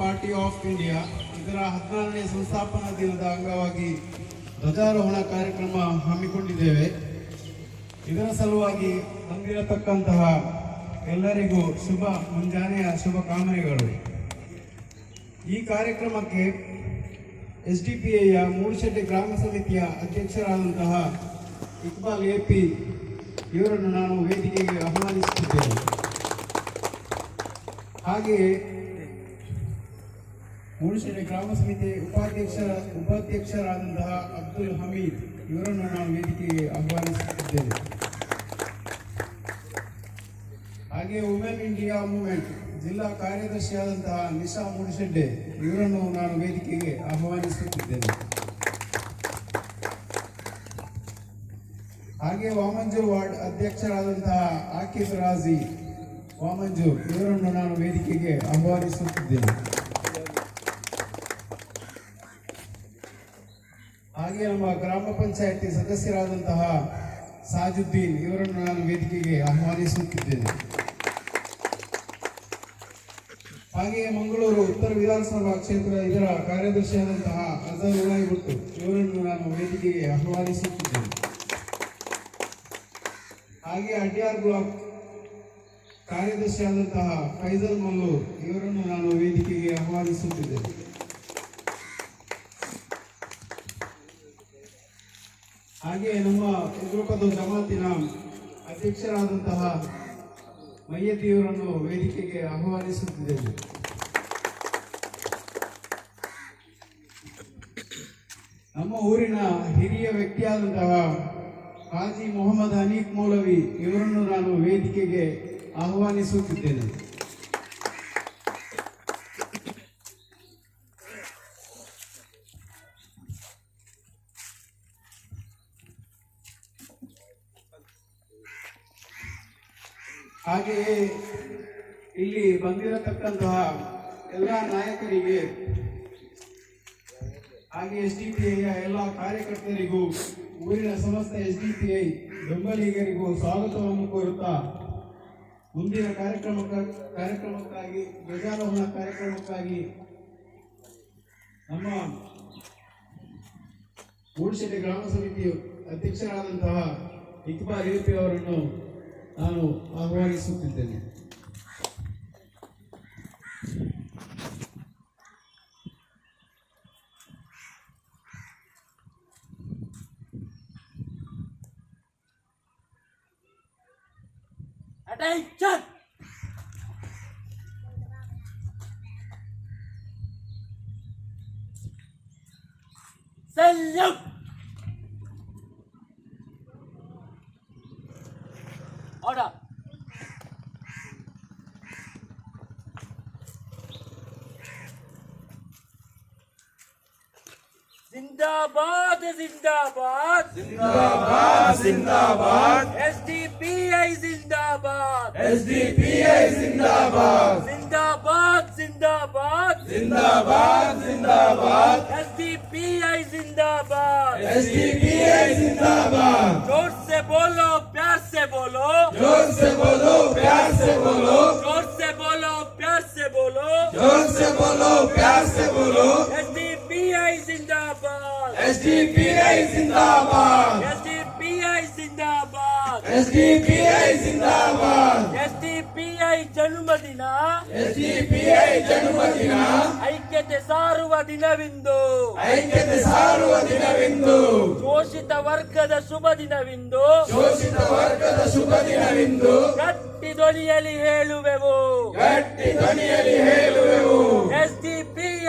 Party of India ಇದರ ಹದಿನಾರನೇ ಸಂಸ್ಥಾಪನಾ ದಿನದ ಅಂಗವಾಗಿ ಧ್ವಜಾರೋಹಣ ಕಾರ್ಯಕ್ರಮ ಹಮ್ಮಿಕೊಂಡಿದ್ದೇವೆ. ಇದರ ಸಲುವಾಗಿ ಬಂದಿರತಕ್ಕಂತಹ ಎಲ್ಲರಿಗೂ ಶುಭ ಮುಂಜಾನೆಯ ಶುಭ ಕಾಮನೆಗಳು. ಈ ಕಾರ್ಯಕ್ರಮಕ್ಕೆ ಎಸ್ ಡಿ ಪಿ ಐಯ ಮೂಡುಶೆಟ್ಟಿ ಗ್ರಾಮ ಸಮಿತಿಯ ಅಧ್ಯಕ್ಷರಾದಂತಹ ಇಕ್ಬಾಲ್ ಎ ಪಿ ಇವರನ್ನು ನಾನು ವೇದಿಕೆಗೆ ಆಹ್ವಾನಿಸುತ್ತಿದ್ದೇನೆ. ಹಾಗೆಯೇ ಮೂಡುಶೆಟ್ಟಿ ಗ್ರಾಮ ಸಮಿತಿ ಉಪಾಧ್ಯಕ್ಷರ ಉಪಾಧ್ಯಕ್ಷರಾದಂತಹ ಅಬ್ದುಲ್ ಹಮೀದ್, ಇವರನ್ನು ನಾವು ವೇದಿಕೆಗೆ ಆಹ್ವಾನಿಸುತ್ತಿದ್ದೇವೆ. ಹಾಗೆ ವುಮೆನ್ ಇಂಡಿಯಾ ಮೂವ್ಮೆಂಟ್ ಜಿಲ್ಲಾ ಕಾರ್ಯದರ್ಶಿಯಾದಂತಹ ನಿಶಾ ಮೂಡಿಶೆಡ್ಡೆ ಇವರನ್ನು ನಾನು ವೇದಿಕೆಗೆ ಆಹ್ವಾನಿಸುತ್ತಿದ್ದೇನೆ. ಹಾಗೆ ವಾಮಂಜೂರ್ ವಾರ್ಡ್ ಅಧ್ಯಕ್ಷರಾದಂತಹ ಆಕಿಫ್ ರಾಜಿ, ವಾಮಂಜೂರ್, ಇವರನ್ನು ನಾನು ವೇದಿಕೆಗೆ ಆಹ್ವಾನಿಸುತ್ತಿದ್ದೇನೆ. ಹಾಗೆ ನಮ್ಮ ಗ್ರಾಮ ಪಂಚಾಯಿತಿ ಸದಸ್ಯರಾದಂತಹ ಸಾಜುದ್ದೀನ್ ಇವರನ್ನು ನಾನು ವೇದಿಕೆಗೆ ಆಹ್ವಾನಿಸುತ್ತಿದ್ದೇನೆ. ಹಾಗೆಯೇ ಮಂಗಳೂರು ಉತ್ತರ ವಿಧಾನಸಭಾ ಕ್ಷೇತ್ರ ಇದರ ಕಾರ್ಯದರ್ಶಿಯಾದಂತಹ ಅಜರ್ ಉನಾಯಿ ಭಟ್ಟು ಇವರನ್ನು ನಾನು ವೇದಿಕೆಗೆ ಆಹ್ವಾನಿಸುತ್ತಿದ್ದೇನೆ. ಹಾಗೆ ಅಡ್ಯಾರ್ ಬ್ಲಾಕ್ ಕಾರ್ಯದರ್ಶಿಯಾದಂತಹ ಫೈಜಲ್ ಮಲ್ಲೂರ್ ಇವರನ್ನು ನಾನು ವೇದಿಕೆಗೆ ಆಹ್ವಾನಿಸುತ್ತಿದ್ದೇನೆ. ಹಾಗೆ ನಮ್ಮ ಉಗ್ರಪದ ಜಮಾತಿನ ಅಧ್ಯಕ್ಷರಾದಂತಹ ಮಯ್ಯತಿಯವರನ್ನು ವೇದಿಕೆಗೆ ಆಹ್ವಾನಿಸುತ್ತಿದ್ದೇನೆ ನಮ್ಮ ಊರಿನ ಹಿರಿಯ ವ್ಯಕ್ತಿಯಾದಂತಹ ಹಾಜಿ ಮೊಹಮ್ಮದ್ ಹನೀಫ್ ಮೌಲವಿ ಇವರನ್ನು ನಾನು ವೇದಿಕೆಗೆ ಆಹ್ವಾನಿಸುತ್ತಿದ್ದೇನೆ. ಹಾಗೆಯೇ ಇಲ್ಲಿ ಬಂದಿರತಕ್ಕಂತಹ ಎಲ್ಲ ನಾಯಕರಿಗೆ ಹಾಗೆ ಎಸ್ ಡಿ ಪಿ ಐಯ ಎಲ್ಲ ಕಾರ್ಯಕರ್ತರಿಗೂ, ಊರಿನ ಸಮಸ್ತ ಎಸ್ ಡಿ ಪಿ ಐ ಬೆಂಬಲಿಗರಿಗೂ ಸ್ವಾಗತವನ್ನು ಕೋರುತ್ತಾ, ಮುಂದಿನ ಕಾರ್ಯಕ್ರಮ ಕಾರ್ಯಕ್ರಮಕ್ಕಾಗಿ, ಧ್ವಜಾರೋಹಣ ಕಾರ್ಯಕ್ರಮಕ್ಕಾಗಿ ನಮ್ಮ ಮೂಡುಶೆಟ್ಟಿ ಗ್ರಾಮ ಸಮಿತಿ ಅಧ್ಯಕ್ಷರಾದಂತಹ ಇಕ್ಬಾಲ್ ಎಪಿ ಅವರನ್ನು ನಾನು ಆಹ್ವಾನಿಸುತ್ತಿದ್ದೇನೆ Attention! Salute! जिंदाबाद जिंदाबाद जिंदाबाद जिंदाबाद एसडीपीआई जिंदाबाद एसडीपीआई जिंदाबाद जिंदाबाद जिंदाबाद जिंदाबाद जिंदाबाद एसडीपीआई जिंदाबाद एसडीपीआई जिंदाबाद जोर से बोलो प्यार से बोलो जोर से बोलो प्यार से बोलो जोर से बोलो प्यार से बोलो जोर से बोलो प्यार से बोलो एसडीपीआई जिंदाबाद एसडीपीआई जिंदाबाद एसडीपीआई जिंदाबाद एसडीपीआई जिंदाबाद ಎಸ್ಡಿಪಿಐ ಜನ್ಮದಿನ ಎಸ್ಡಿಪಿಐ ಜನ್ಮದಿನ ಐಕ್ಯತೆ ಸಾರುವ ದಿನವಿಂದು ಐಕ್ಯತೆ ಸಾರುವ ದಿನವಿಂದು ಶೋಷಿತ ವರ್ಗದ ಶುಭ ದಿನವಿಂದು ಶೋಷಿತ ವರ್ಗದ ಶುಭ ದಿನವಿಂದು ಗಟ್ಟಿ ಧ್ವನಿಯಲ್ಲಿ ಹೇಳುವೆವು ಗಟ್ಟಿ ಧ್ವನಿಯಲ್ಲಿ ಹೇಳುವೆವು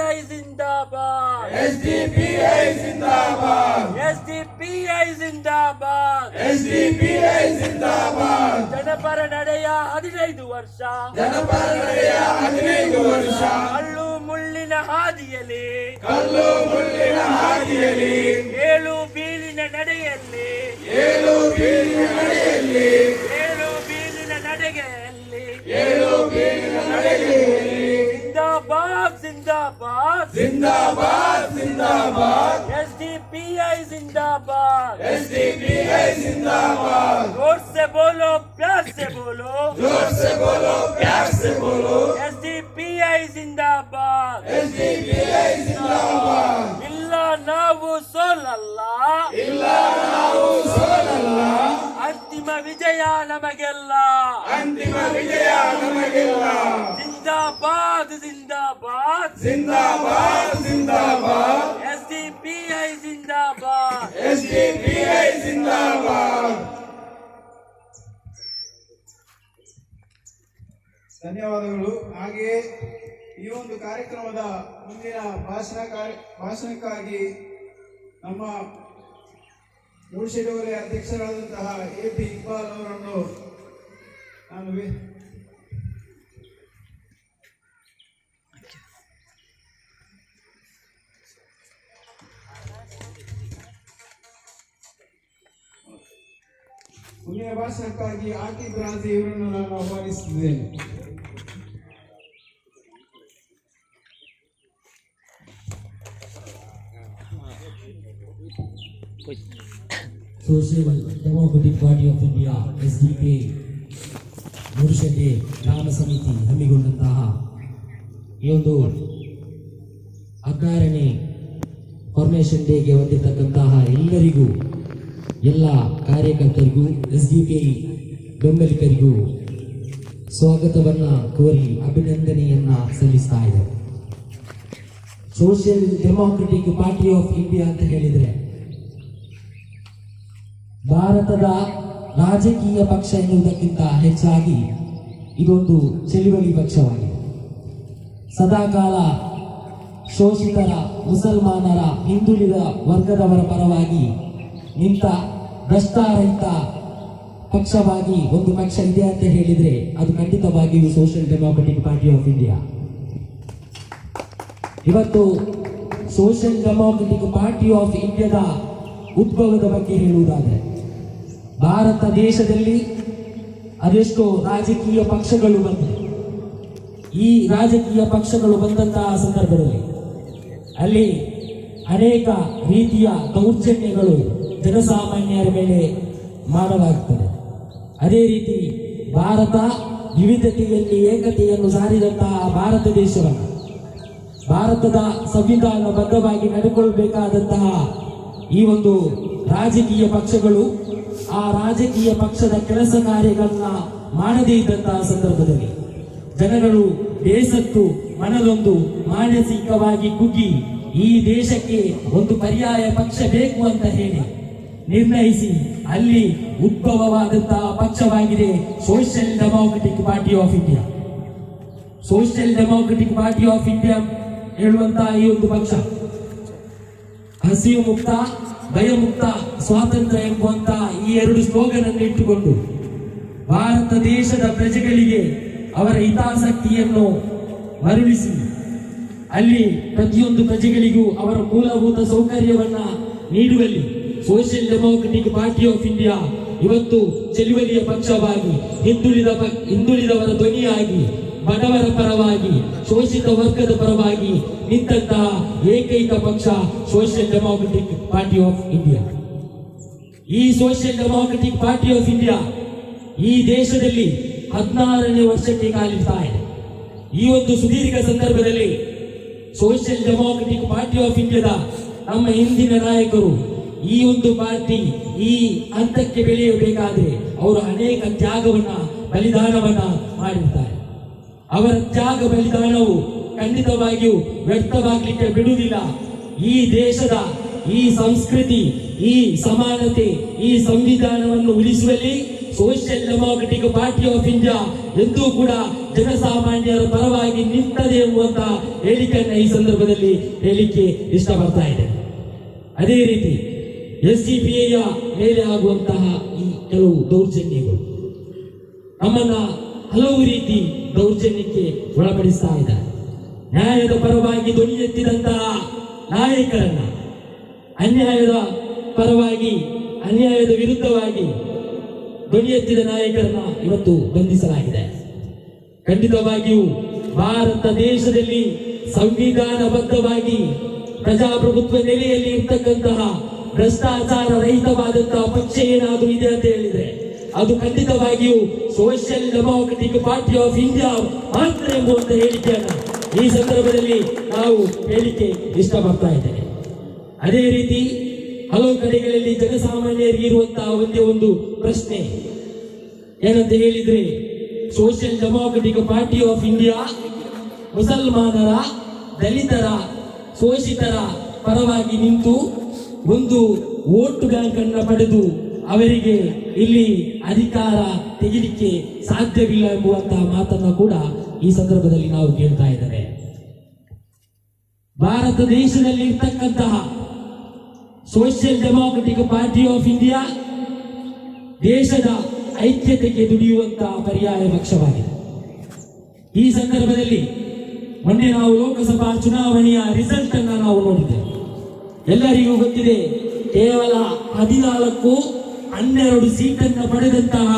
ಎಸ್ಡಿಪಿಐ ಜಿಂದಾಬಾದ್ ಎಸ್ಡಿಪಿಐ ಜಿಂದಾಬಾದ್ ಎಸ್ಡಿಪಿಐ ಜಿಂದಾಬಾದ್ ಎಸ್ಡಿಪಿಐ ಜಿಂದಾಬಾದ್ ಜನಪರ ನಡೆಯ ಹದಿನೈದು ವರ್ಷ. ಜನಪರ ನಡೆಯ ಹದಿನೈದು ವರ್ಷ. ಕಲ್ಲು ಮುಳ್ಳಿನ ಹಾದಿಯಲ್ಲಿ. ಕಲ್ಲು ಮುಳ್ಳಿನ ಹಾದಿಯಲ್ಲಿ. ಏಳು ಬೀಳಿನ ನಡೆಯಲ್ಲಿ. ಏಳು ಬೀಳಿನ ನಡೆಯಲ್ಲಿ. जिंदाबाद जिंदाबाद जिंदाबाद जिंदाबाद एसडीपीआई जिंदाबाद एसडीपीआई जिंदाबाद जोर से बोलो प्यार से बोलो जोर से बोलो प्यार से बोलो एसडीपीआई जिंदाबाद ಎಸ್ಡಿಪಿಐ ಜಿಂದಾಬಾದ್ ಇಲ್ಲ ನಾವು ಸೋಲಲ್ಲ ಇಲ್ಲ ನಾವು ಸೋಲಲ್ಲ ಅಂತಿಮ ವಿಜಯ ನಮಗೆಲ್ಲ ಅಂತಿಮ ವಿಜಯ ನಮಗಿಲ್ಲ ಜಿಂದಾಬಾದ್ ಜಿಂದಾಬಾದ್ ಜಿಂದಾಬಾದ್ ಜಿಂದಾಬಾದ್ ಎಸ್ ಡಿ ಪಿ ಐ ಜಿಂದಾಬಾದ್ ಎಸ್ಡಿಪಿಐ ಜಿಂದಾಬಾದ್ ಧನ್ಯವಾದಗಳು. ಹಾಗೆಯೇ ಈ ಒಂದು ಕಾರ್ಯಕ್ರಮದ ಮುಂದಿನ ಭಾಷಣ ಭಾಷಣಕ್ಕಾಗಿ ನಮ್ಮ ಮೂಡಿಶೆಡಿ ವಲಯ ಅಧ್ಯಕ್ಷರಾದಂತಹ ಎ ಪಿ ಇಕ್ಬಾಲ್ ಅವರನ್ನು ನಾನು ಮುಂದಿನ ಭಾಷಣಕ್ಕಾಗಿ ಆಕಿಬ್ ರಾಜಿ ನಾನು ಆಹ್ವಾನಿಸುತ್ತಿದ್ದೇನೆ social democratic party of India S D P ಮುರುಷಡ್ಡಿ ಗ್ರಾಮ ಸಮಿತಿ ಹಮ್ಮಿಕೊಂಡಂತಹ ಈ ಒಂದು ಹದಿನಾರನೇ ಫಾರ್ಮೇಷನ್ ಡೇಗೆ ಹೊಂದಿರತಕ್ಕಂತಹ ಎಲ್ಲರಿಗೂ ಎಲ್ಲ ಕಾರ್ಯಕರ್ತರಿಗೂ ಎಸ್ ಡಿ ಪಿ ಬೆಂಬಲಿಗರಿಗೂ ಸ್ವಾಗತವನ್ನ ಕೋರಿ ಅಭಿನಂದನೆಯನ್ನ ಸಲ್ಲಿಸ್ತಾ ಇದೆ social democratic party of India ಅಂತ ಹೇಳಿದ್ರೆ, ಭಾರತದ ರಾಜಕೀಯ ಪಕ್ಷ ಎನ್ನುವುದಕ್ಕಿಂತ ಹೆಚ್ಚಾಗಿ ಇದೊಂದು ಚಳುವಳಿ ಪಕ್ಷವಾಗಿದೆ. ಸದಾಕಾಲ ಶೋಷಿತರ, ಮುಸಲ್ಮಾನರ ಹಿಂದುಳಿದ ವರ್ಗದವರ ಪರವಾಗಿ ನಿಂತ ಭ್ರಷ್ಟಾರಹಿತ ಪಕ್ಷವಾಗಿ ಒಂದು ಪಕ್ಷ ಇದೆ ಅಂತ ಹೇಳಿದ್ರೆ ಅದು ಖಂಡಿತವಾಗಿಯೂ social democratic party of India ಇವತ್ತು ಸೋಷಿಯಲ್ ಡೆಮಾಕ್ರೆಟಿಕ್ ಪಾರ್ಟಿ ಆಫ್ ಇಂಡಿಯಾದ ಉದ್ಭವದ ಬಗ್ಗೆ ಹೇಳುವುದಾದರೆ, ಭಾರತ ದೇಶದಲ್ಲಿ ಅದೆಷ್ಟೋ ರಾಜಕೀಯ ಪಕ್ಷಗಳು ಬಂದಿವೆ. ಈ ರಾಜಕೀಯ ಪಕ್ಷಗಳು ಬಂದಂತಹ ಸಂದರ್ಭದಲ್ಲಿ ಅಲ್ಲಿ ಅನೇಕ ರೀತಿಯ ದೌರ್ಜನ್ಯಗಳು ಜನಸಾಮಾನ್ಯರ ಮೇಲೆ ಮಾಡಲಾಗುತ್ತದೆ. ಅದೇ ರೀತಿ ಭಾರತ ವಿವಿಧತೆಯಲ್ಲಿ ಏಕತೆಯನ್ನು ಸಾರಿದಂತಹ ಭಾರತ ದೇಶವನ್ನು, ಭಾರತದ ಸಂವಿಧಾನ ಬದ್ಧವಾಗಿ ನಡೆಕೊಳ್ಳಬೇಕಾದಂತಹ ಈ ಒಂದು ರಾಜಕೀಯ ಪಕ್ಷಗಳು, ಆ ರಾಜಕೀಯ ಪಕ್ಷದ ಕೆಲಸ ಕಾರ್ಯಗಳನ್ನ ಮಾಡದೇ ಇದ್ದಂತಹ ಸಂದರ್ಭದಲ್ಲಿ ಜನಗಳು ಬೇಸತ್ತು ಮನದೊಂದು ಮಾನಸಿಕವಾಗಿ ಕುಗ್ಗಿ, ಈ ದೇಶಕ್ಕೆ ಒಂದು ಪರ್ಯಾಯ ಪಕ್ಷ ಬೇಕು ಅಂತ ಹೇಳಿ ನಿರ್ಣಯಿಸಿ ಅಲ್ಲಿ ಉದ್ಭವವಾದಂತಹ ಪಕ್ಷವಾಗಿದೆ social democratic party of India social democratic party of India ಹೇಳುವಂತಹ ಈ ಒಂದು ಪಕ್ಷ. ಹಸಿವು ಮುಕ್ತ ಭಯಮುಕ್ತ ಸ್ವಾತಂತ್ರ್ಯ ಎಂಬುವಂತಹ ಈ ಎರಡು ಸ್ಲೋಗನ್ ಅನ್ನು ಇಟ್ಟುಕೊಂಡು ಭಾರತ ದೇಶದ ಪ್ರಜೆಗಳಿಗೆ ಅವರ ಹಿತಾಸಕ್ತಿಯನ್ನು ಮರಳಿಸಿ ಅಲ್ಲಿ ಪ್ರತಿಯೊಂದು ಪ್ರಜೆಗಳಿಗೂ ಅವರ ಮೂಲಭೂತ ಸೌಕರ್ಯವನ್ನ ನೀಡುವಲ್ಲಿ social democratic party of India ಇವತ್ತು ಚಳುವಳಿಯ ಪಕ್ಷವಾಗಿ ಹಿಂದುಳಿದ ಹಿಂದುಳಿದವರ ಧ್ವನಿಯಾಗಿ, ಬಡವರ ಪರವಾಗಿ, ಶೋಷಿತ ವರ್ಗದ ಪರವಾಗಿ ನಿಂತಹ ಏಕೈಕ ಪಕ್ಷ social democratic party of India ಈ social democratic party of India ಈ ದೇಶದಲ್ಲಿ ಹದಿನಾರನೇ ವರ್ಷಕ್ಕೆ ಕಾಲಿಡ್ತಾ ಇದೆ. ಈ ಒಂದು ಸುದೀರ್ಘ ಸಂದರ್ಭದಲ್ಲಿ ಸೋಷಿಯಲ್ ಡೆಮೋಕ್ರೆಟಿಕ್ ಪಾರ್ಟಿ ಆಫ್ ಇಂಡಿಯಾದ ನಮ್ಮ ಹಿಂದಿನ ನಾಯಕರು ಈ ಒಂದು ಪಾರ್ಟಿ ಈ ಹಂತಕ್ಕೆ ಬೆಳೆಯಬೇಕಾದ್ರೆ ಅವರು ಅನೇಕ ತ್ಯಾಗವನ್ನ, ಬಲಿದಾನವನ್ನ ಮಾಡಿರ್ತಾರೆ ಅವರ ತ್ಯಾಗ, ಬಲಿದಾನವು ಖಂಡಿತವಾಗಿಯೂ ವ್ಯರ್ಥವಾಗಲಿಕ್ಕೆ ಬಿಡುವುದಿಲ್ಲ. ಈ ದೇಶದ ಈ ಸಂಸ್ಕೃತಿ, ಈ ಸಮಾನತೆ, ಈ ಸಂವಿಧಾನವನ್ನು ಉಳಿಸುವಲ್ಲಿ social democratic party of India ಎಂದೂ ಕೂಡ ಜನಸಾಮಾನ್ಯರ ಪರವಾಗಿ ನಿಂತದೆ ಎಂಬುವಂತಹ ಹೇಳಿಕೆಯನ್ನ ಈ ಸಂದರ್ಭದಲ್ಲಿ ಹೇಳಿಕೆ ಇಷ್ಟಪಡ್ತಾ ಇದೆ ಅದೇ ರೀತಿ ಎಸ್ ಸಿ ಬಿ ಐಯ ಮೇಲೆ ಆಗುವಂತಹ ಈ ಕೆಲವು ದೌರ್ಜನ್ಯಗಳು ನಮ್ಮನ್ನ ಹಲವು ರೀತಿ ದೌರ್ಜನ್ಯಕ್ಕೆ ಒಳಪಡಿಸ್ತಾ ಇದ್ದಾರೆ. ನ್ಯಾಯದ ಪರವಾಗಿ ಧ್ವನಿ ಎತ್ತಿದಂತಹ ನಾಯಕರನ್ನ, ಅನ್ಯಾಯದ ಪರವಾಗಿ, ಅನ್ಯಾಯದ ವಿರುದ್ಧವಾಗಿ ಧ್ವನಿ ಎತ್ತಿದ ನಾಯಕರನ್ನ ಇವತ್ತು ಬಂಧಿಸಲಾಗಿದೆ. ಖಂಡಿತವಾಗಿಯೂ ಭಾರತ ದೇಶದಲ್ಲಿ ಸಂವಿಧಾನಬದ್ಧವಾಗಿ ಪ್ರಜಾಪ್ರಭುತ್ವ ನೆಲೆಯಲ್ಲಿ ಇರ್ತಕ್ಕಂತಹ ಭ್ರಷ್ಟಾಚಾರ ರಹಿತವಾದಂತಹ ಪಕ್ಷ ಏನಾದರೂ ಇದೆ ಅಂತ ಹೇಳಿದ್ರೆ, ಅದು ಖಂಡಿತವಾಗಿಯೂ social democratic party of India ಮಾತ್ರ ಎಂಬುವಂತ ಹೇಳಿಕೆಯನ್ನ ಈ ಸಂದರ್ಭದಲ್ಲಿ ನಾವು ಹೇಳಿಕೆ ಇಷ್ಟಪಡ್ತಾ ಇದ್ದೇವೆ. ಅದೇ ರೀತಿ ಹಲವು ಕಡೆಗಳಲ್ಲಿ ಜನಸಾಮಾನ್ಯರಿಗೆ ಇರುವಂತಹ ಒಂದೇ ಒಂದು ಪ್ರಶ್ನೆ. ಏನಂತ ಹೇಳಿದ್ರೆ social democratic party of India ಮುಸಲ್ಮಾನರ ದಲಿತರ, ಶೋಷಿತರ ಪರವಾಗಿ ನಿಂತು ಒಂದು ವೋಟ್ ಬ್ಯಾಂಕ್ ಪಡೆದು ಅವರಿಗೆ ಇಲ್ಲಿ ಅಧಿಕಾರ ತೆಗಿಲಿಕ್ಕೆ ಸಾಧ್ಯವಿಲ್ಲ ಎಂಬುವಂತಹ ಮಾತನ್ನು ಕೂಡ ಈ ಸಂದರ್ಭದಲ್ಲಿ ನಾವು ಕೇಳ್ತಾ ಇದ್ದೇವೆ. ಭಾರತ ದೇಶದಲ್ಲಿ ಇರ್ತಕ್ಕಂತಹ social democratic party of India ದೇಶದ ಐಕ್ಯತೆಗೆ ದುಡಿಯುವಂತಹ ಪರ್ಯಾಯ ಪಕ್ಷವಾಗಿದೆ. ಈ ಸಂದರ್ಭದಲ್ಲಿ ಮೊನ್ನೆ ನಾವು ಲೋಕಸಭಾ ಚುನಾವಣೆಯ ರಿಸಲ್ಟ್ ಅನ್ನ ನಾವು ನೋಡಿದ್ದೇವೆ. ಎಲ್ಲರಿಗೂ ಗೊತ್ತಿದೆ, ಕೇವಲ ಹದಿನಾಲ್ಕು ಹನ್ನೆರಡು ಸೀಟನ್ನು ಪಡೆದಂತಹ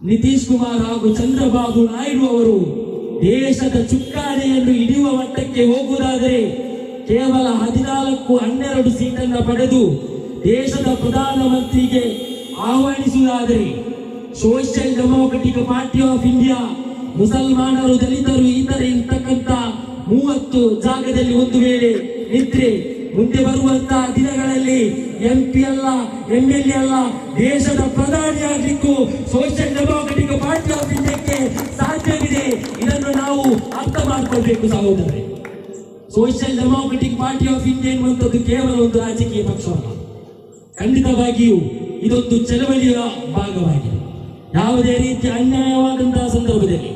ನಿತೀಶ್ ಕುಮಾರ್ ಹಾಗೂ ಚಂದ್ರಬಾಬು ನಾಯ್ಡು ಅವರು ದೇಶದ ಚುಕ್ಕಾಣಿಯನ್ನು ಹಿಡಿಯುವ ಮಟ್ಟಕ್ಕೆ ಹೋಗುವುದಾದರೆ ಕೇವಲ ಹದಿನಾಲ್ಕು ಹನ್ನೆರಡು ಸೀಟನ್ನು ಪಡೆದು ದೇಶದ ಪ್ರಧಾನಮಂತ್ರಿಗೆ ಆಹ್ವಾನಿಸುವುದಾದರೆ social democratic party of India ಮುಸಲ್ಮಾನರು ದಲಿತರು ಇತರೆ ಇರ್ತಕ್ಕಂಥ ಮೂವತ್ತು ಜಾಗದಲ್ಲಿ ಒಂದು ವೇಳೆ ನಿದ್ರೆ ಮುಂದೆ ಬರುವಂತಹ ದಿನಗಳಲ್ಲಿ ಎಂ ಪಿ ಅಲ್ಲ ಎಂ ಎಲ್ ಎ ಅಲ್ಲ, ದೇಶದ ಪ್ರಧಾನಿ ಆಗಲಿಕ್ಕೂ ಸೋಷಿಯಲ್ ಡೆಮೋಕ್ರೆಟಿಕ್ ಪಾರ್ಟಿ ಆಫ್ ಇಂಡಿಯಾಕ್ಕೆ ಸಾಧ್ಯವಿದೆ. ಇದನ್ನು ನಾವು ಅರ್ಥ ಮಾಡ್ಕೊಳ್ಬೇಕು ಸಹೋದರರೇ. Social democratic party of India ಎನ್ನುವಂಥದ್ದು ಕೇವಲ ಒಂದು ರಾಜಕೀಯ ಪಕ್ಷವಲ್ಲ ಖಂಡಿತವಾಗಿಯೂ ಇದೊಂದು ಚಳವಳಿಯ ಭಾಗವಾಗಿದೆ. ಯಾವುದೇ ರೀತಿ ಅನ್ಯಾಯವಾದಂತಹ ಸಂದರ್ಭದಲ್ಲಿ,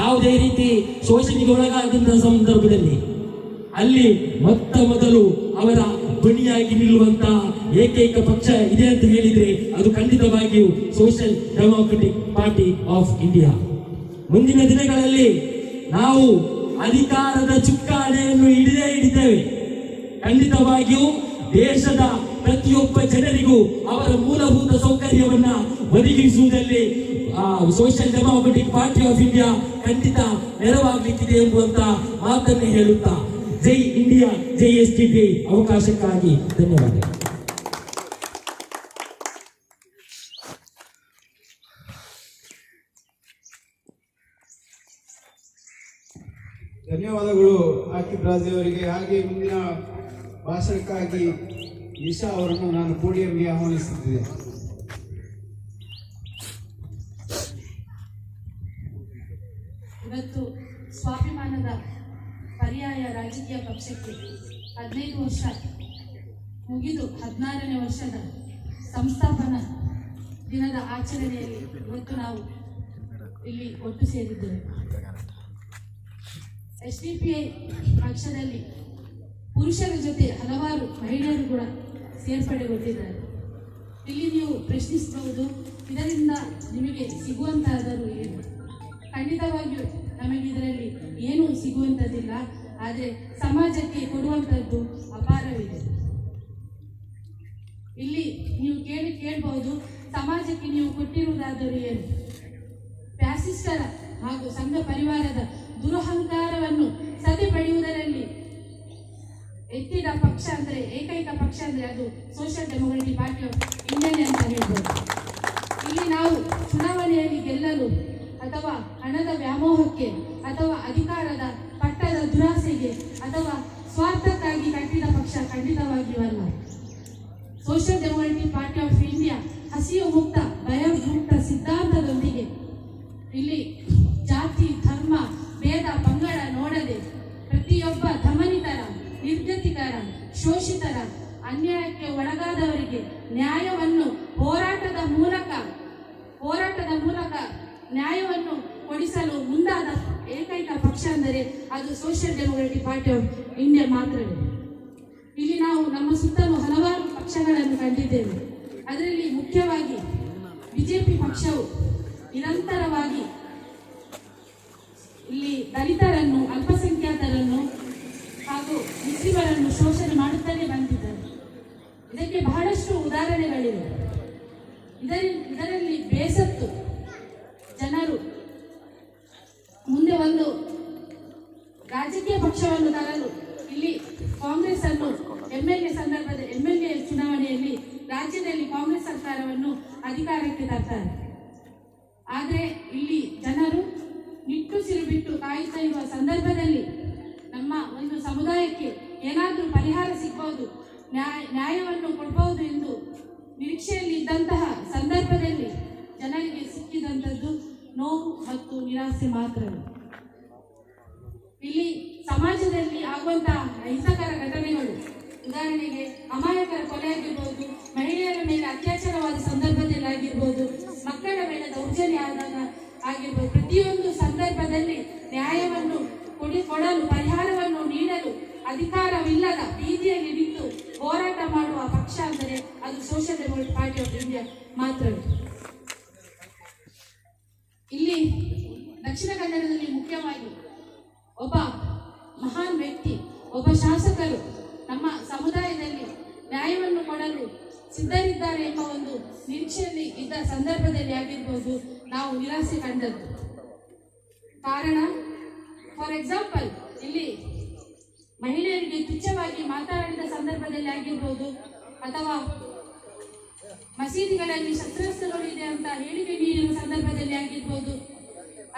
ಯಾವುದೇ ರೀತಿ ಶೋಷಣೆಗೆ ಒಳಗಾದಂತಹ ಸಂದರ್ಭದಲ್ಲಿ ಅಲ್ಲಿ ಮೊತ್ತ ಮೊದಲು ಅವರ ಧ್ವನಿಯಾಗಿ ನಿಲ್ಲುವಂತಹ ಏಕೈಕ ಪಕ್ಷ ಇದೆ ಅಂತ ಹೇಳಿದ್ರೆ ಅದು ಖಂಡಿತವಾಗಿಯೂ social democratic party of India. ಮುಂದಿನ ದಿನಗಳಲ್ಲಿ ನಾವು ಅಧಿಕಾರದ ಚುಕ್ಕಾಣೆಯನ್ನು ಹಿಡಿದೇ ಹಿಡಿದ್ದೇವೆ ಖಂಡಿತವಾಗಿಯೂ ದೇಶದ ಪ್ರತಿಯೊಬ್ಬ ಜನರಿಗೂ ಅವರ ಮೂಲಭೂತ ಸೌಕರ್ಯವನ್ನ ಒದಗಿಸುವುದರಲ್ಲಿ social democratic party of India ಖಂಡಿತ ನೆರವಾಗಲಿಕ್ಕಿದೆ ಎಂಬುವಂತ ಮಾತನ್ನು ಹೇಳುತ್ತಾ ಜೈ ಇಂಡಿಯಾ ಜೈ ಎಸ್ ಟಿ ಪಿ ಅವಕಾಶಕ್ಕಾಗಿ ಧನ್ಯವಾದಗಳು. ಧನ್ಯವಾದಗಳು ಆಕಿಬ್ ರಾಜಿ ಅವರಿಗೆ. ಹಾಗೆ ಮುಂದಿನ ಭಾಷಣಕ್ಕಾಗಿ ನಿಶಾ ಅವರನ್ನು ನಾನು ಪೋಡಿಯಂಗೆ ಆಹ್ವಾನಿಸುತ್ತಿದ್ದೆ. ಇವತ್ತು ರಾಜಕೀಯ ಪಕ್ಷಕ್ಕೆ ಹದಿನೈದು ವರ್ಷ ಮುಗಿದು ಹದಿನಾರನೇ ವರ್ಷದ ಸಂಸ್ಥಾಪನಾ ದಿನದ ಆಚರಣೆಯಲ್ಲಿ ಇವತ್ತು ನಾವು ಇಲ್ಲಿ ಒಟ್ಟು ಸೇರಿದ್ದೇವೆ. ಎಸ್ ಡಿ ಪಿ ಐ ಪಕ್ಷದಲ್ಲಿ ಪುರುಷರ ಜೊತೆ ಹಲವಾರು ಮಹಿಳೆಯರು ಕೂಡ ಸೇರ್ಪಡೆಗೊಂಡಿದ್ದಾರೆ. ಇಲ್ಲಿ ನೀವು ಪ್ರಶ್ನಿಸಬಹುದು, ಇದರಿಂದ ನಿಮಗೆ ಸಿಗುವಂತಹದರು ಏನು ಖಂಡಿತವಾಗಿಯೂ ನಮಗೆ ಇದರಲ್ಲಿ ಏನೂ ಸಿಗುವಂಥದ್ದಿಲ್ಲ. ಆದರೆ ಸಮಾಜಕ್ಕೆ ಕೊಡುವಂಥದ್ದು ಅಪಾರವಿದೆ. ಇಲ್ಲಿ ನೀವು ಕೇಳಿ ಕೇಳಬಹುದು ಸಮಾಜಕ್ಕೆ ನೀವು ಕೊಟ್ಟಿರುವುದಾದರೂ ಏನು? ಫ್ಯಾಸಿಸ್ಟರ ಹಾಗೂ ಸಂಘ ಪರಿವಾರದ ದುರಹಂಕಾರವನ್ನು ಸದೆಪಡೆಯುವುದರಲ್ಲಿ ಎತ್ತಿದ ಪಕ್ಷ ಅಂದ್ರೆ, ಏಕೈಕ ಪಕ್ಷ ಅಂದ್ರೆ ಅದು social democratic party of Indian ಅಂತ ಹೇಳ್ಬೋದು. ಇಲ್ಲಿ ನಾವು ಚುನಾವಣೆಯಲ್ಲಿ ಗೆಲ್ಲಲು ಅಥವಾ ಹಣದ ವ್ಯಾಮೋಹಕ್ಕೆ, ಅಥವಾ ಅಧಿಕಾರದ ಪಟ್ಟದ ದುರಾಸೆಗೆ, ಅಥವಾ ಸ್ವಾರ್ಥಕ್ಕಾಗಿ ಕಟ್ಟಿದ ಪಕ್ಷ ಖಂಡಿತವಾಗಿಯೂ ಅಲ್ಲ social democratic party of India ಹಸಿವು ಮುಕ್ತ ಭಯ ಮುಕ್ತ ಸಿದ್ಧಾಂತದೊಂದಿಗೆ ಇಲ್ಲಿ ಜಾತಿ ಧರ್ಮ ಭೇದ ಪಂಗಡ ನೋಡದೆ ಪ್ರತಿಯೊಬ್ಬ ಧಮನಿತರ ನಿರ್ಗತಿಕರ ಶೋಷಿತರ ಅನ್ಯಾಯಕ್ಕೆ ಒಳಗಾದವರಿಗೆ ನ್ಯಾಯವನ್ನು ಹೋರಾಟದ ಮೂಲಕ ಹೋರಾಟದ ಮೂಲಕ ನ್ಯಾಯವನ್ನು ಕೊಡಿಸಲು ಮುಂದಾದ ಏಕೈಕ ಪಕ್ಷ ಅಂದರೆ ಅದು social democratic party of India ಮಾತ್ರವೇ ಇಲ್ಲಿ ನಾವು ನಮ್ಮ ಸುತ್ತಲೂ ಹಲವಾರು ಪಕ್ಷಗಳನ್ನು ಕಂಡಿದ್ದೇವೆ. ಅದರಲ್ಲಿ ಮುಖ್ಯವಾಗಿ ಬಿಜೆಪಿ ಪಕ್ಷವು ನಿರಂತರವಾಗಿ ಇಲ್ಲಿ ದಲಿತರನ್ನು, ಅಲ್ಪಸಂಖ್ಯಾತರನ್ನು ಹಾಗೂ ಮುಸ್ಲಿಮರನ್ನು ಶೋಷಣೆ ಮಾಡುತ್ತಲೇ ಬಂದಿದ್ದಾರೆ. ಇದಕ್ಕೆ ಬಹಳಷ್ಟು ಉದಾಹರಣೆಗಳಿವೆ. ಇದರಿ, ಇದರಲ್ಲಿ ಬೇಸತ್ತು ಜನರು ಮುಂದೆ ಒಂದು ರಾಜಕೀಯ ಪಕ್ಷವನ್ನು ತರಲು ಇಲ್ಲಿ ಕಾಂಗ್ರೆಸ್ ಅನ್ನು ಎಂ ಸಂದರ್ಭದಲ್ಲಿ ಚುನಾವಣೆಯಲ್ಲಿ ರಾಜ್ಯದಲ್ಲಿ ಕಾಂಗ್ರೆಸ್ ಸರ್ಕಾರವನ್ನು ಅಧಿಕಾರಕ್ಕೆ ತರ್ತಾರೆ. ಆದರೆ ಇಲ್ಲಿ ಜನರು ನಿಟ್ಟುಸಿರು ಬಿಟ್ಟು ಕಾಯುತ್ತಾ ಇರುವ ಸಂದರ್ಭದಲ್ಲಿ ನಮ್ಮ ಒಂದು ಸಮುದಾಯಕ್ಕೆ ಏನಾದರೂ ಪರಿಹಾರ ಸಿಗ್ಬೋದು, ನ್ಯಾಯ, ನ್ಯಾಯವನ್ನು ಕೊಡ್ಬೋದು ಎಂದು ನಿರೀಕ್ಷೆಯಲ್ಲಿ ಇದ್ದಂತಹ ಸಂದರ್ಭದಲ್ಲಿ ಜನರಿಗೆ ಸಿಕ್ಕಿದಂಥದ್ದು ನೋವು ಮತ್ತು ನಿರಾಸೆ ಮಾತ್ರ ಇಲ್ಲಿ ಸಮಾಜದಲ್ಲಿ ಆಗುವಂತಹ ಘಟನೆಗಳು ಉದಾಹರಣೆಗೆ ಅಮಾಯಕರ ಕೊಲೆ ಆಗಿರ್ಬೋದು, ಮಹಿಳೆಯರ ಮೇಲೆ ಅತ್ಯಾಚಾರವಾದ ಸಂದರ್ಭದಲ್ಲಿ ಮಕ್ಕಳ ಮೇಲೆ ದೌರ್ಜನ್ಯ ಆದಾಗ ಆಗಿರ್ಬೋದು, ಪ್ರತಿಯೊಂದು ಸಂದರ್ಭದಲ್ಲಿ ನ್ಯಾಯವನ್ನು ಕೊಡಿ, ಕೊಡಲು, ಪರಿಹಾರವನ್ನು ನೀಡಲು ಅಧಿಕಾರವಿಲ್ಲದ ಬೀದಿಯಲ್ಲಿ ನಿಂತು ಹೋರಾಟ ಮಾಡುವ ಪಕ್ಷ ಅಂದರೆ ಅದು social democratic party of India ಮಾತ್ರ ಇಲ್ಲಿ ದಕ್ಷಿಣ ಕನ್ನಡದಲ್ಲಿ ಮುಖ್ಯವಾಗಿ ಒಬ್ಬ ಮಹಾನ್ ವ್ಯಕ್ತಿ, ಒಬ್ಬ ಶಾಸಕರು ನಮ್ಮ ಸಮುದಾಯದಲ್ಲಿ ನ್ಯಾಯವನ್ನು ಕೊಡಲು ಸಿದ್ಧರಿದ್ದಾರೆ ಎಂಬ ಒಂದು ನಿರೀಕ್ಷೆಯಲ್ಲಿ ಇದ್ದ ಸಂದರ್ಭದಲ್ಲಿ ಆಗಿರ್ಬೋದು ನಾವು ನಿರಾಸೆ ಕಂಡದ್ದು. ಕಾರಣ ಫಾರ್ ಎಕ್ಸಾಂಪಲ್ ಇಲ್ಲಿ ಮಹಿಳೆಯರಿಗೆ ತುಚ್ಛವಾಗಿ ಮಾತನಾಡಿದ ಸಂದರ್ಭದಲ್ಲಿ ಆಗಿರ್ಬೋದು, ಅಥವಾ ಮಸೀದಿಗಳಲ್ಲಿ ಶಸ್ತ್ರಾಸ್ತ್ರಗಳು ಇದೆ ಅಂತ ಹೇಳಿಕೆ ನೀಡಿರುವ ಸಂದರ್ಭದಲ್ಲಿ ಆಗಿರ್ಬೋದು,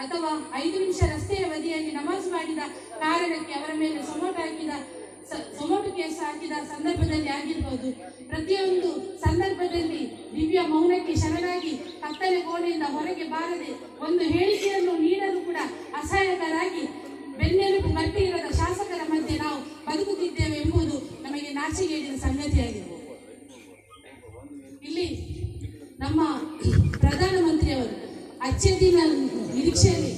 ಅಥವಾ ಐದು ನಿಮಿಷ ರಸ್ತೆಯ ಬದಿಯಲ್ಲಿ ನಮಾಜ್ ಮಾಡಿದ ಕಾರಣಕ್ಕೆ ಅವರ ಮೇಲೆ ಸೊಮೋಟು ಹಾಕಿದ ಸೊಮೋಟು ಕೇಸ್ ಸಂದರ್ಭದಲ್ಲಿ ಆಗಿರ್ಬೋದು. ಪ್ರತಿಯೊಂದು ಸಂದರ್ಭದಲ್ಲಿ ದಿವ್ಯ ಮೌನಕ್ಕೆ ಶರಣಾಗಿ ಕತ್ತಲೆ ಕೋಣೆಯಿಂದ ಹೊರಗೆ ಬಾರದೆ ಒಂದು ಹೇಳಿಕೆಯನ್ನು ನೀಡಲು ಕೂಡ ಅಸಹಾಯಕರಾಗಿ ಬೆನ್ನೆಲುಬು ಗಟ್ಟಿ ಇರದ ಶಾಸಕರ ಮಧ್ಯೆ ನಾವು ಬದುಕುತ್ತಿದ್ದೇವೆ ಎಂಬುದು ನಮಗೆ ನಾಚಿಕೆಗೇಡಿನ ಸಂಗತಿಯಾಗಿದೆ ಇಲ್ಲಿ ನಮ್ಮ ಪ್ರಧಾನಮಂತ್ರಿಯವರು ಅಚ್ಚೇದಿನ ನಿರೀಕ್ಷೆಯಲ್ಲಿ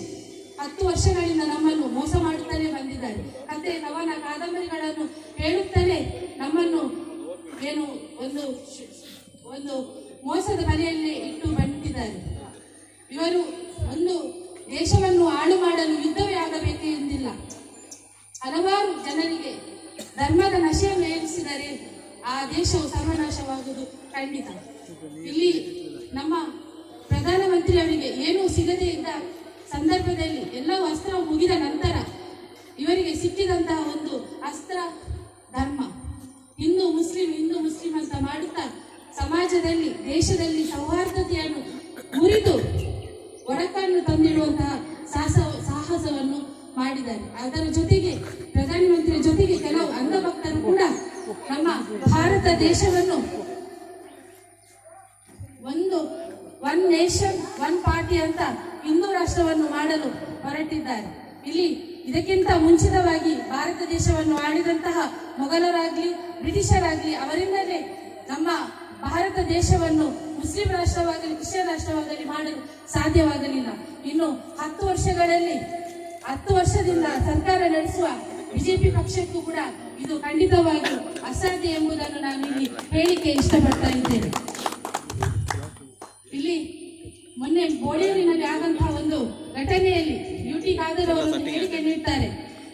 ಹತ್ತು ವರ್ಷಗಳಿಂದ ನಮ್ಮನ್ನು ಮೋಸ ಮಾಡುತ್ತಲೇ ಬಂದಿದ್ದಾರೆ. ಕತೆ ಕವನ ಕಾದಂಬರಿಗಳನ್ನು ಹೇಳುತ್ತಲೇ ನಮ್ಮನ್ನು ಏನು ಒಂದು ಶ್- ಒಂದು ಮೋಸದ ಬಲೆಯಲ್ಲೇ ಇಟ್ಟು ಬಂದಿದ್ದಾರೆ. ಇವರು ಒಂದು ದೇಶವನ್ನು ಹಾಳು ಮಾಡಲು ಯುದ್ಧವೇ ಆಗಬೇಕು ಎಂದಿಲ್ಲ. ಹಲವಾರು ಜನರಿಗೆ ಧರ್ಮದ ನಶೆಯನ್ನು ಏರಿಸಿದರೆ ಆ ದೇಶವು ಸರ್ವನಾಶವಾಗುವುದು ಖಂಡಿತ. ಇಲ್ಲಿ ನಮ್ಮ ಪ್ರಧಾನಮಂತ್ರಿಯವರಿಗೆ ಏನೂ ಸಿಗದೇ ಇದ್ದ ಸಂದರ್ಭದಲ್ಲಿ ಎಲ್ಲ ಅಸ್ತ್ರ ಮುಗಿದ ನಂತರ ಇವರಿಗೆ ಸಿಕ್ಕಿದಂತಹ ಒಂದು ಅಸ್ತ್ರ ಧರ್ಮ. ಹಿಂದೂ ಮುಸ್ಲಿಂ ಹಿಂದೂ ಮುಸ್ಲಿಂ ಅಂತ ಮಾಡುತ್ತಾ ಸಮಾಜದಲ್ಲಿ, ದೇಶದಲ್ಲಿ ಸೌಹಾರ್ದತೆಯನ್ನು ಮುರಿದು ಒಡಕನ್ನು ತಂದಿಡುವಂತಹ ಸಾಹಸ, ಸಾಹಸವನ್ನು ಮಾಡಿದ್ದಾರೆ. ಅದರ ಜೊತೆಗೆ ಪ್ರಧಾನಮಂತ್ರಿ ಜೊತೆಗೆ ಕೆಲವು ಅಂಧಭಕ್ತರು ಕೂಡ ನಮ್ಮ ಭಾರತ ದೇಶವನ್ನು ಒಂದು ಒನ್ ನೇಷನ್ ಒನ್ ಪಾರ್ಟಿ ಅಂತ ಹಿಂದೂ ರಾಷ್ಟ್ರವನ್ನು ಮಾಡಲು ಹೊರಟಿದ್ದಾರೆ. ಇಲ್ಲಿ ಇದಕ್ಕಿಂತ ಮುಂಚಿತವಾಗಿ ಭಾರತ ದೇಶವನ್ನು ಆಳಿದಂತಹ ಮೊಘಲರಾಗ್ಲಿ, ಬ್ರಿಟಿಷರಾಗ್ಲಿ, ಅವರಿಂದಲೇ ನಮ್ಮ ಭಾರತ ದೇಶವನ್ನು ಮುಸ್ಲಿಂ ರಾಷ್ಟ್ರವಾಗಲಿ, ಕ್ರಿಶ್ಚಿಯನ್ ರಾಷ್ಟ್ರವಾಗಲಿ ಮಾಡಲು ಸಾಧ್ಯವಾಗಲಿಲ್ಲ. ಇನ್ನು ಹತ್ತು ವರ್ಷಗಳಲ್ಲಿ, ಹತ್ತು ವರ್ಷದಿಂದ ಸರ್ಕಾರ ನಡೆಸುವ ಬಿಜೆಪಿ ಪಕ್ಷಕ್ಕೂ ಕೂಡ ಇದು ಖಂಡಿತವಾಗಿ ಅಸಾಧ್ಯ ಎಂಬುದನ್ನು ನಾನು ಇಲ್ಲಿ ಹೇಳಿಕೆ ಇಷ್ಟಪಡ್ತಾ ಇದ್ದೇನೆ. ಇಲ್ಲಿ ಮೊನ್ನೆ ಬೋಳೇರಿನಲ್ಲಿ ಆದಂತಹ ಒಂದು ಘಟನೆಯಲ್ಲಿ ಯುಟಿ ಖಾದರ್ ಅವರು ಹೇಳಿಕೆ ನೀಡುತ್ತಾರೆ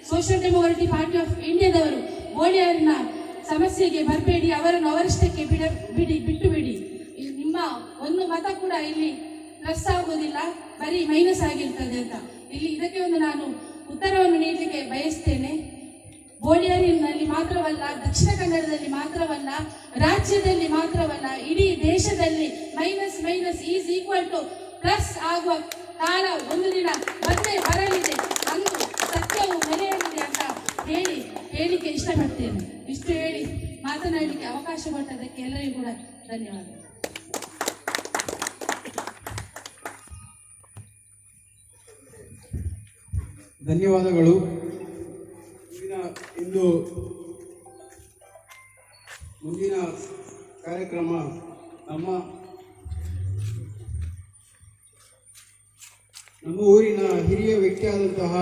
ಸೋಷಿಯಲ್ ಡೆಮೋಕ್ರೆಟಿಕ್ ಪಾರ್ಟಿ ಆಫ್ ಇಂಡಿಯಾದವರು ಬೋಳಿಯರಿನ ಸಮಸ್ಯೆಗೆ ಬರಬೇಡಿ, ಅವರನ್ನು ಅವರಿಷ್ಟಕ್ಕೆ ಬಿಡ, ಬಿಡಿ ಬಿಟ್ಟು ಬಿಡಿ ನಿಮ್ಮ ಒಂದು ಮತ ಕೂಡ ಇಲ್ಲಿ ಪ್ಲಸ್ ಆಗೋದಿಲ್ಲ ಬರೀ ಮೈನಸ್ ಆಗಿರ್ತದೆ ಅಂತ. ಇಲ್ಲಿ ಇದಕ್ಕೆ ಒಂದು ನಾನು ಉತ್ತರವನ್ನು ನೀಡಲಿಕ್ಕೆ ಬಯಸ್ತೇನೆ. ಬೋಳಿಯರಿನಲ್ಲಿ ಮಾತ್ರವಲ್ಲ, ದಕ್ಷಿಣ ಕನ್ನಡದಲ್ಲಿ ಮಾತ್ರವಲ್ಲ, ರಾಜ್ಯದಲ್ಲಿ ಮಾತ್ರವಲ್ಲ, ಇಡೀ ದೇಶದಲ್ಲಿ minus minus is equal to plus ಆಗುವ ಕಾಲ ಒಂದು ದಿನ ಮತ್ತೆ ಬರಲಿದೆ. ಅಂದು ಸತ್ಯವು ಮೆರೆಯಲಿದೆ ಅಂತ ಹೇಳಿ ಹೇಳಿಕೆ ಇಷ್ಟಪಡ್ತೇನೆ. ಇಷ್ಟು ಹೇಳಿ ಮಾತನಾಡಲಿಕ್ಕೆ ಅವಕಾಶ ಕೊಟ್ಟದಕ್ಕೆ ಎಲ್ಲರಿಗೂ ಕೂಡ ಧನ್ಯವಾದ ಧನ್ಯವಾದಗಳು. ಮುಂದಿನ ಇಂದು ಮುಂದಿನ ಕಾರ್ಯಕ್ರಮ ನಮ್ಮ ನಮ್ಮ ಊರಿನ ಹಿರಿಯ ವ್ಯಕ್ತಿಯಾದಂತಹ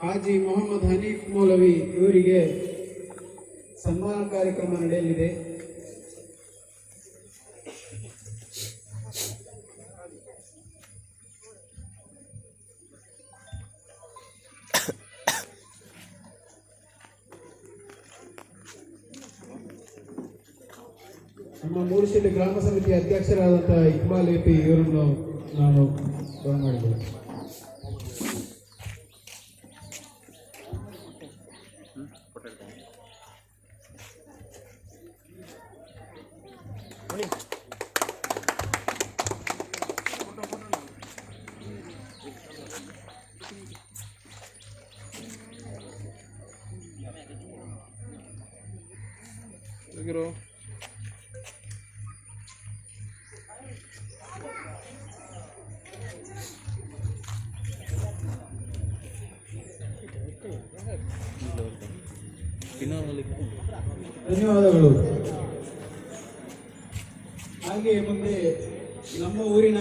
ಹಾಜಿ ಮೊಹಮ್ಮದ್ ಹನೀಫ್ ಮೌಲವಿ ಇವರಿಗೆ ಸನ್ಮಾನ ಕಾರ್ಯಕ್ರಮ ನಡೆಯಲಿದೆ. ನಮ್ಮ ಮೂರುಶೆಟ್ಟಿ ಗ್ರಾಮ ಸಮಿತಿ ಅಧ್ಯಕ್ಷರಾದಂತಹ ಇಕ್ಬಾಲ್ ಎಪಿ ಇವರನ್ನು ನಾನು ಬರಮಾಡಿದ್ದೇನೆ ಧನ್ಯವಾದಗಳು. ಹಾಗೆ ಮುಂದೆ ನಮ್ಮ ಊರಿನ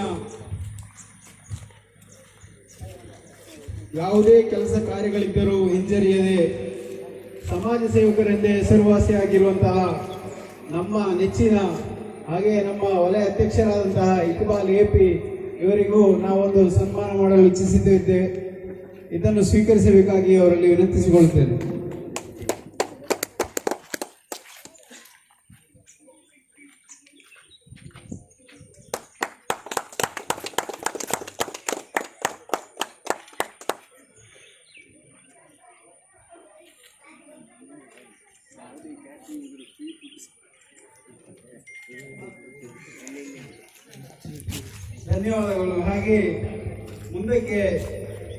ಯಾವುದೇ ಕೆಲಸ ಕಾರ್ಯಗಳಿದ್ದರೂ ಹಿಂಜರಿಯದೆ ಸಮಾಜ ಸೇವಕರೆಂದೇ ಹೆಸರುವಾಸಿಯಾಗಿರುವಂತಹ ನಮ್ಮ ನೆಚ್ಚಿನ ಹಾಗೆ ನಮ್ಮ ವಲಯ ಅಧ್ಯಕ್ಷರಾದಂತಹ ಇಕ್ಬಾಲ್ ಎ ಪಿ ಇವರಿಗೂ ನಾವೊಂದು ಸನ್ಮಾನ ಮಾಡಲು ಇಚ್ಛಿಸಿದ್ದೇವೆ. ಇದನ್ನು ಸ್ವೀಕರಿಸಬೇಕಾಗಿ ಅವರಲ್ಲಿ ವಿನಂತಿಸಿಕೊಳ್ಳುತ್ತೇನೆ. ಧನ್ಯವಾದಗಳು. ಹಾಗೆ ಮುಂದಕ್ಕೆ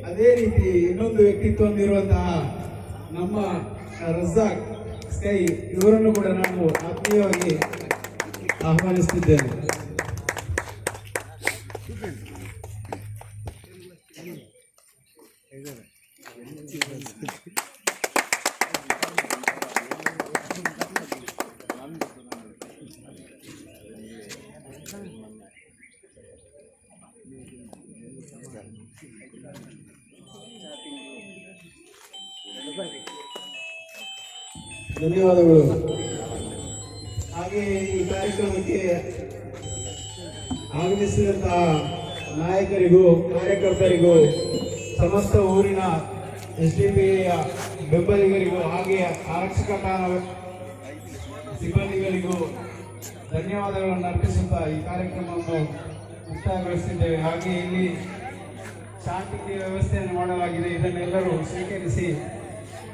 ಅದೇ ರೀತಿ ಇನ್ನೊಂದು ವ್ಯಕ್ತಿತ್ವ ಹೊಂದಿರುವಂತಹ ನಮ್ಮ ರಜಾಕ್, ಸ್ಕೈ, ಇವರನ್ನು ಕೂಡ ನಾನು ಆತ್ಮೀಯವಾಗಿ ಆಹ್ವಾನಿಸುತ್ತಿದ್ದೇನೆ ಧನ್ಯವಾದಗಳು. ಹಾಗೆ ಈ ಕಾರ್ಯಕ್ರಮಕ್ಕೆ ಆಗಮಿಸಿದಂತಹ ನಾಯಕರಿಗೂ, ಕಾರ್ಯಕರ್ತರಿಗೂ, ಸಮಸ್ತ ಊರಿನ ಎಸ್ ಡಿ ಪಿ ಬೆಂಬಲಿಗರಿಗೂ, ಹಾಗೆ ಆರಕ್ಷಕ ಸಿಬ್ಬಂದಿಗಳಿಗೂ ಧನ್ಯವಾದಗಳನ್ನು ಅರ್ಪಿಸುತ್ತಾ ಈ ಕಾರ್ಯಕ್ರಮವನ್ನು ಮುಕ್ತಾಯಗೊಳಿಸಿದ್ದೇವೆ ಹಾಗೆ ಇಲ್ಲಿ ಶಾಂತಿ ವ್ಯವಸ್ಥೆಯನ್ನು ಮಾಡಲಾಗಿದೆ. ಇದನ್ನೆಲ್ಲರೂ ಸ್ವೀಕರಿಸಿ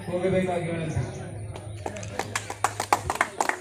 ಹೋಗಬೇಕಾಗಿ ವಿನಂತಿ.